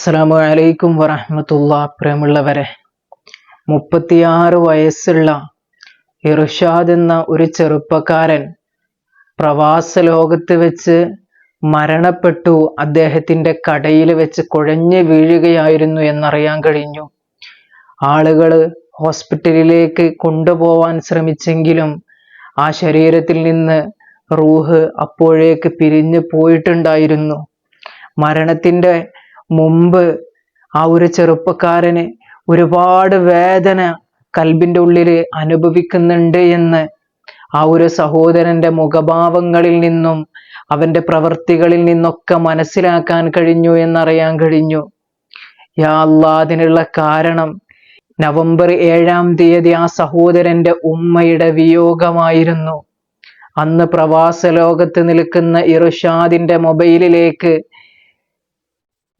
അസ്സലാമു അലൈക്കും വറഹമത്തുള്ള. പ്രിയമുള്ളവരെ മുപ്പത്തിയാറ് വയസ്സുള്ള ഇർഷാദ് എന്ന ഒരു ചെറുപ്പക്കാരൻ പ്രവാസ ലോകത്ത് വെച്ച് മരണപ്പെട്ടു. അദ്ദേഹത്തിന്റെ കടയിൽ വെച്ച് കുഴഞ്ഞു വീഴുകയായിരുന്നു എന്നറിയാൻ കഴിഞ്ഞു. ആളുകൾ ഹോസ്പിറ്റലിലേക്ക് കൊണ്ടുപോവാൻ ശ്രമിച്ചെങ്കിലും ആ ശരീരത്തിൽ നിന്ന് റൂഹ് അപ്പോഴേക്ക് പിരിഞ്ഞു പോയിട്ടുണ്ടായിരുന്നു. മരണത്തിന്റെ മുമ്പ് ആ ഒരു ചെറുപ്പക്കാരന് ഒരുപാട് വേദന കൽബിന്റെ ഉള്ളിൽ അനുഭവിക്കുന്നുണ്ട് എന്ന് ആ ഒരു സഹോദരന്റെ മുഖഭാവങ്ങളിൽ നിന്നും അവന്റെ പ്രവൃത്തികളിൽ നിന്നൊക്കെ മനസ്സിലാക്കാൻ കഴിഞ്ഞു എന്നറിയാൻ കഴിഞ്ഞു. യാ കാരണം നവംബർ ഏഴാം തീയതി ആ സഹോദരന്റെ ഉമ്മയുടെ വിയോഗമായിരുന്നു. അന്ന് പ്രവാസ ലോകത്ത് നിൽക്കുന്ന ഇർഷാദിന്റെ മൊബൈലിലേക്ക്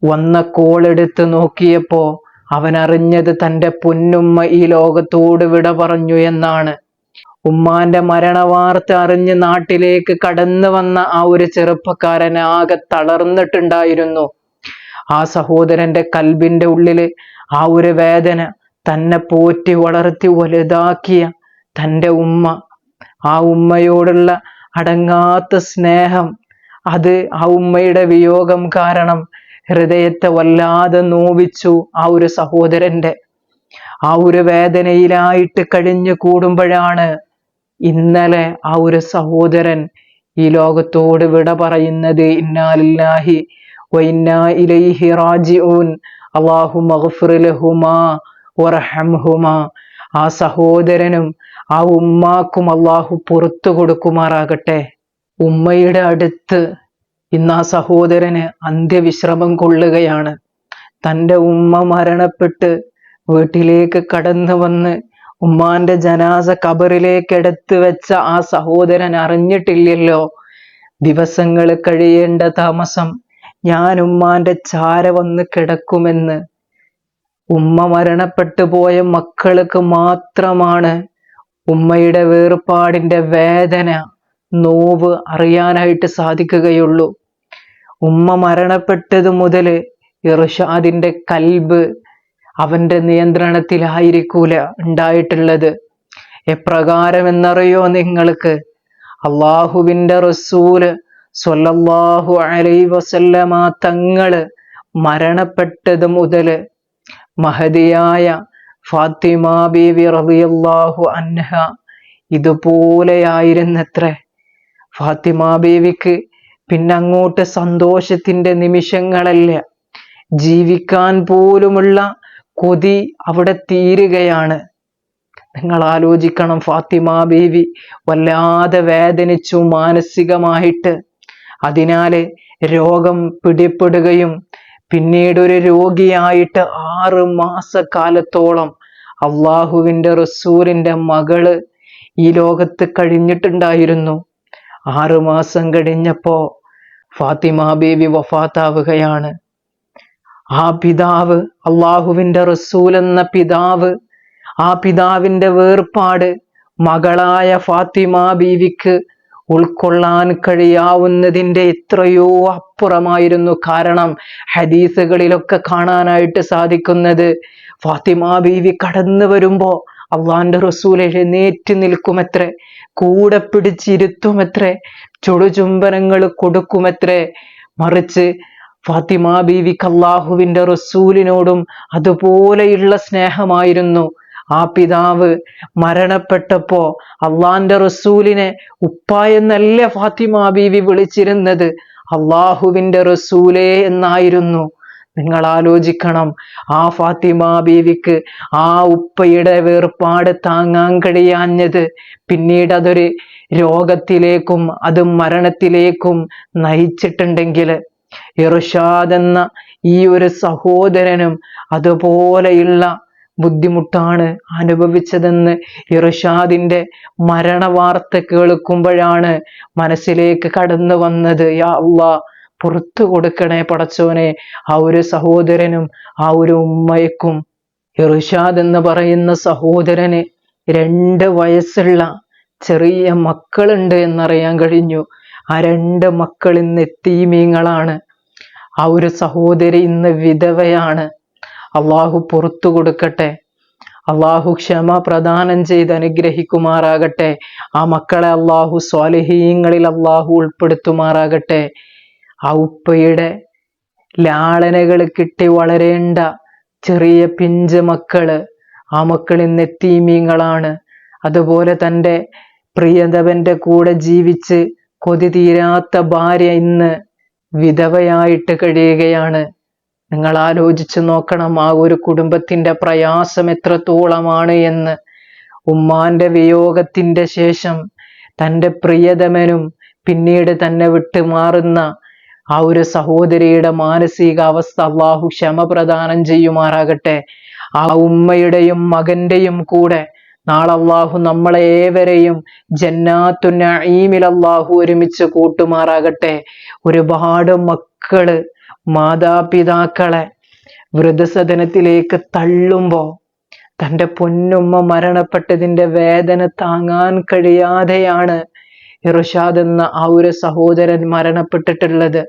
വന്ന കോളെടുത്ത് നോക്കിയപ്പോ അവൻ അറിഞ്ഞത് തന്റെ പൊന്നുമ്മ ഈ ലോകത്തോട് വിട പറഞ്ഞു എന്നാണ്. ഉമ്മാന്റെ മരണവാർത്ത അറിഞ്ഞ് നാട്ടിലേക്ക് കടന്നു വന്ന ആ ഒരു ചെറുപ്പക്കാരൻ ആകെ തളർന്നിട്ടുണ്ടായിരുന്നു. ആ സഹോദരന്റെ കൽബിന്റെ ഉള്ളിൽ ആ ഒരു വേദന തന്നെ പോറ്റി വളർത്തി വലുതാക്കിയ തന്റെ ഉമ്മ. ആ ഉമ്മയോടുള്ള അടങ്ങാത്ത സ്നേഹം അത് ആ ഉമ്മയുടെ വിയോഗം കാരണം ഹൃദയത്തെ വല്ലാതെ നോവിച്ചു ആ ഒരു സഹോദരന്റെ. ആ ഒരു വേദനയിലായിട്ട് കഴിഞ്ഞു കൂടുമ്പോഴാണ് ഇന്നലെ ആ ഒരു സഹോദരൻ ഈ ലോകത്തോട് വിട പറയുന്നത്. ഇന്നാലില്ലാഹി വൈന്നാ ഇലൈഹി റാജിഊൻ. ലഹുമാ ആ സഹോദരനും ആ ഉമ്മാക്കും അള്ളാഹു പുറത്തു കൊടുക്കുമാറാകട്ടെ. ഉമ്മയുടെ അടുത്ത് ഇന്ന് ആ സഹോദരന് അന്ത്യവിശ്രമം കൊള്ളുകയാണ്. തന്റെ ഉമ്മ മരണപ്പെട്ട് വീട്ടിലേക്ക് കടന്നു വന്ന് ഉമ്മാന്റെ ജനാസ കബറിലേക്ക് എടുത്തു വെച്ച ആ സഹോദരൻ അറിഞ്ഞിട്ടില്ലല്ലോ. ദിവസങ്ങൾ കഴിയേണ്ട താമസം ഞാൻ ഉമ്മാന്റെ ചാര വന്ന് കിടക്കുമെന്ന്. ഉമ്മ മരണപ്പെട്ടു പോയ മക്കൾക്ക് മാത്രമാണ് ഉമ്മയുടെ വേർപാടിന്റെ വേദന നോവ് അറിയാനായിട്ട് സാധിക്കുകയുള്ളൂ. ഉമ്മ മരണപ്പെട്ടതു മുതൽ ഇർഷാദിന്റെ കൽബ് അവന്റെ നിയന്ത്രണത്തിലായിരിക്കൂല ഉണ്ടായിട്ടുള്ളത്. എപ്രകാരം എന്നറിയോ നിങ്ങൾക്ക്? അള്ളാഹുവിന്റെ റസൂൽ സ്വല്ലല്ലാഹു അലൈ വസല്ലമ തങ്ങൾ മരണപ്പെട്ടത് മുതൽ മഹതിയായ ഫാത്തിമ ബീവി റളിയല്ലാഹു അൻഹ ഇതുപോലെയായിരുന്നത്രേ. ഫാത്തിമ ബീവിക്ക് പിന്നെ അങ്ങോട്ട് സന്തോഷത്തിന്റെ നിമിഷങ്ങളല്ല? ജീവിക്കാൻ പോലുമുള്ള കൊതി അവിടെ തീരുകയാണ്. നിങ്ങൾ ആലോചിക്കണം ഫാത്തിമ ബീവി വല്ലാതെ വേദനിച്ചു മാനസികമായിട്ട്. അതിനാൽ രോഗം പിടിപ്പെടുകയും പിന്നീട് ഒരു രോഗിയായിട്ട് ആറ് മാസക്കാലത്തോളം അള്ളാഹുവിന്റെ റസൂലിന്റെ മകൾ ഈ ലോകത്ത് കഴിഞ്ഞിട്ടുണ്ടായിരുന്നു. ആറ് മാസം കഴിഞ്ഞപ്പോ ഫാത്തിമ ബേബി വഫാത്താവുകയാണ്. ആ പിതാവ് അള്ളാഹുവിന്റെ റസൂൽ എന്ന പിതാവ് ആ പിതാവിന്റെ വേർപാട് മകളായ ഫാത്തിമ ബീവിക്ക് ഉൾക്കൊള്ളാൻ കഴിയാവുന്നതിന്റെ എത്രയോ അപ്പുറമായിരുന്നു കാരണം ഹദീസുകളിലൊക്കെ കാണാനായിട്ട് സാധിക്കുന്നത് ഫാത്തിമ ബീവി കടന്നു വരുമ്പോ അള്ളാന്റെ റസൂൽ എഴുന്നേറ്റ് നിൽക്കുമത്രേ കൂടെ പിടിച്ചിരുത്തുമത്രേ ചുടുചുംബനങ്ങൾ കൊടുക്കുമത്രേ. മറിച്ച് ഫാത്തിമ ബീവിക്ക് കല്ലാഹുവിന്റെ റസൂലിനോടും അതുപോലെയുള്ള സ്നേഹമായിരുന്നു. ആ പിതാവ് മരണപ്പെട്ടപ്പോ അള്ളാന്റെ റസൂലിനെ ഉപ്പ എന്നല്ല ഫാത്തിമ ബീവി വിളിച്ചിരുന്നത് അള്ളാഹുവിന്റെ റസൂലേ എന്നായിരുന്നു. നിങ്ങൾ ആലോചിക്കണം ആ ഫാത്തിമ ബീവിക്ക് ആ ഉപ്പയുടെ വേർപാട് താങ്ങാൻ കഴിയാഞ്ഞത്. പിന്നീട് അതൊരു രോഗത്തിലേക്കും അത് മരണത്തിലേക്കും നയിച്ചിട്ടുണ്ടെങ്കിൽ ഇർഷാദ് എന്ന ഈ ഒരു സഹോദരനും അതുപോലെയുള്ള ബുദ്ധിമുട്ടാണ് അനുഭവിച്ചതെന്ന് ഇർഷാദിന്റെ മരണവാർത്ത കേൾക്കുമ്പോഴാണ് മനസ്സിലേക്ക് കടന്നു വന്നത് യാ അള്ളാ പുറത്തു കൊടുക്കണേ പടച്ചോനെ. ആ ഒരു സഹോദരനും ആ ഒരു ഉമ്മയ്ക്കും ഇർഷാദ് എന്ന് പറയുന്ന സഹോദരന് രണ്ട് വയസ്സുള്ള ചെറിയ മക്കളുണ്ട് എന്നറിയാൻ കഴിഞ്ഞു. ആ രണ്ട് മക്കൾ ഇന്ന് എത്തീമീങ്ങളാണ്. ആ ഒരു സഹോദരി ഇന്ന് വിധവയാണ്. അള്ളാഹു പുറത്തു കൊടുക്കട്ടെ. അള്ളാഹു ക്ഷമ പ്രദാനം ചെയ്ത് അനുഗ്രഹിക്കുമാറാകട്ടെ. ആ മക്കളെ അള്ളാഹു സ്വാലിഹീങ്ങളിൽ അള്ളാഹു ഉൾപ്പെടുത്തുമാറാകട്ടെ. ആ ഉപ്പയുടെ ലാളനകൾ കിട്ടി വളരേണ്ട ചെറിയ പിഞ്ച് മക്കൾ. ആ മക്കൾ ഇന്ന് എത്തീമീങ്ങളാണ് അതുപോലെ തന്റെ പ്രിയതവന്റെ കൂടെ ജീവിച്ച് കൊതി തീരാത്ത ഭാര്യ ഇന്ന് വിധവയായിട്ട് കഴിയുകയാണ്. നിങ്ങൾ ആലോചിച്ച് നോക്കണം ആ ഒരു കുടുംബത്തിന്റെ പ്രയാസം എത്രത്തോളമാണ് എന്ന്. ഉമ്മാന്റെ വിയോഗത്തിന്റെ ശേഷം തന്റെ പ്രിയതമനും പിന്നീട് തന്നെ വിട്ടുമാറുന്ന ആ ഒരു സഹോദരിയുടെ മാനസികാവസ്ഥ അള്ളാഹു ക്ഷമ പ്രദാനം ചെയ്യുമാറാകട്ടെ. ആ ഉമ്മയുടെയും മകന്റെയും കൂടെ നാളെ അള്ളാഹു നമ്മളെ ഏവരെയും ജന്നാത്തു നഈമിൽ അള്ളാഹു ഒരുമിച്ച് കൂട്ടുമാറാകട്ടെ. ഒരുപാട് മക്കൾ മാതാപിതാക്കളെ വൃദ്ധസദനത്തിലേക്ക് തള്ളുമ്പോ തന്റെ പൊന്നുമ്മ മരണപ്പെട്ടതിന്റെ വേദന താങ്ങാൻ കഴിയാതെയാണ് ഇറുഷാദ് എന്ന ആ ഒരു സഹോദരൻ മരണപ്പെട്ടിട്ടുള്ളത്.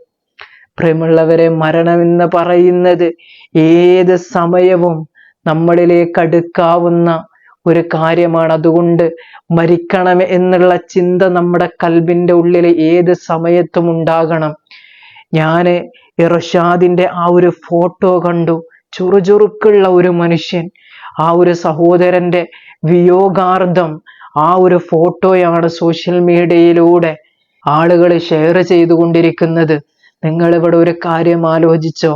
പ്രിയമുള്ളവരെ മരണമെന്ന് പറയുന്നത് ഏത് സമയവും നമ്മളിലേക്ക് അടുക്കാവുന്ന ഒരു കാര്യമാണ്. അതുകൊണ്ട് മരിക്കണം എന്നുള്ള ചിന്ത നമ്മുടെ കൽബിന്റെ ഉള്ളിൽ ഏത് സമയത്തും ഉണ്ടാകണം. ഞാൻ ഇറഷാദിന്റെ ആ ഒരു ഫോട്ടോ കണ്ടു. ചുറുചുറുക്കുള്ള ഒരു മനുഷ്യൻ. ആ ഒരു സഹോദരന്റെ വിയോഗാർത്ഥം ആ ഒരു ഫോട്ടോയാണ് സോഷ്യൽ മീഡിയയിലൂടെ ആളുകൾ ഷെയർ ചെയ്തുകൊണ്ടിരിക്കുന്നത്. നിങ്ങൾ ഇവിടെ ഒരു കാര്യം ആലോചിച്ചോ?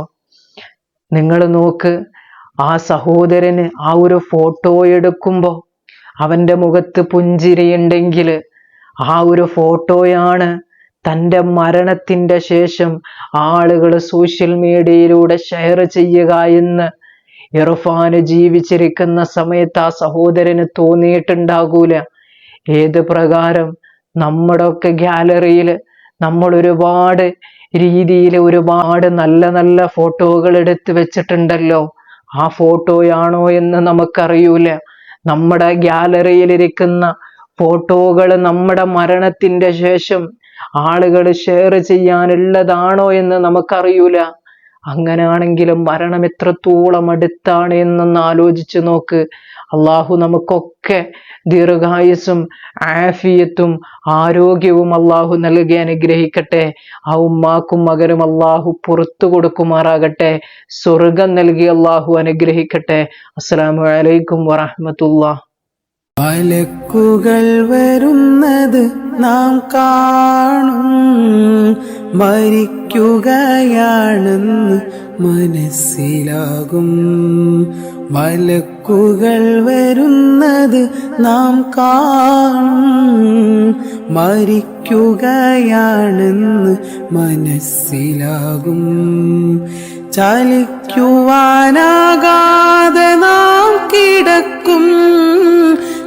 നിങ്ങൾ നോക്ക് ആ സഹോദരന് ആ ഒരു ഫോട്ടോ എടുക്കുമ്പോൾ അവന്റെ മുഖത്ത് പുഞ്ചിരിയുണ്ടെങ്കിൽ ആ ഒരു ഫോട്ടോയാണ് തന്റെ മരണത്തിന്റെ ശേഷം ആളുകൾ സോഷ്യൽ മീഡിയയിലൂടെ ഷെയർ ചെയ്യുക എന്ന് ഇറഫാന് ജീവിച്ചിരിക്കുന്ന സമയത്ത് ആ സഹോദരന് തോന്നിയിട്ടുണ്ടാകൂല. ഏത് പ്രകാരം? നമ്മുടെ ഒക്കെ ഗ്യാലറിയിൽ നമ്മൾ ഒരുപാട് രീതിയിൽ ഒരുപാട് നല്ല നല്ല ഫോട്ടോകൾ എടുത്തു വെച്ചിട്ടുണ്ടല്ലോ. ആ ഫോട്ടോയാണോ എന്ന് നമുക്കറിയൂല. നമ്മുടെ ഗ്യാലറിയിലിരിക്കുന്ന ഫോട്ടോകൾ നമ്മുടെ മരണത്തിന്റെ ശേഷം ആളുകൾ ഷെയർ ചെയ്യാനുള്ളതാണോ എന്ന് നമുക്കറിയൂല. അങ്ങനെയാണെങ്കിലും മരണം എത്രത്തോളം അടുത്താണ് എന്നൊന്ന് ആലോചിച്ച് നോക്ക്. അള്ളാഹു നമുക്കൊക്കെ ദീർഘായുസും ആഫിയത്തും ആരോഗ്യവും അള്ളാഹു നൽകി അനുഗ്രഹിക്കട്ടെ. ആ ഉമ്മാക്കും മകനും അള്ളാഹു പുറത്തു കൊടുക്കുമാറാകട്ടെ. സ്വർഗം നൽകി അള്ളാഹു അനുഗ്രഹിക്കട്ടെ. അസ്സലാമു അലൈക്കും വറഹമത്തുള്ള മലക്കുകൾ വരുന്നത് നാം കാണും. മരിക്കുകയാണെന്ന് മനസ്സിലാകും. മലക്കുകൾ വരുന്നത് നാം കാണും. മരിക്കുകയാണെന്ന് മനസ്സിലാകും. ചലിക്കുവാനാകാതെ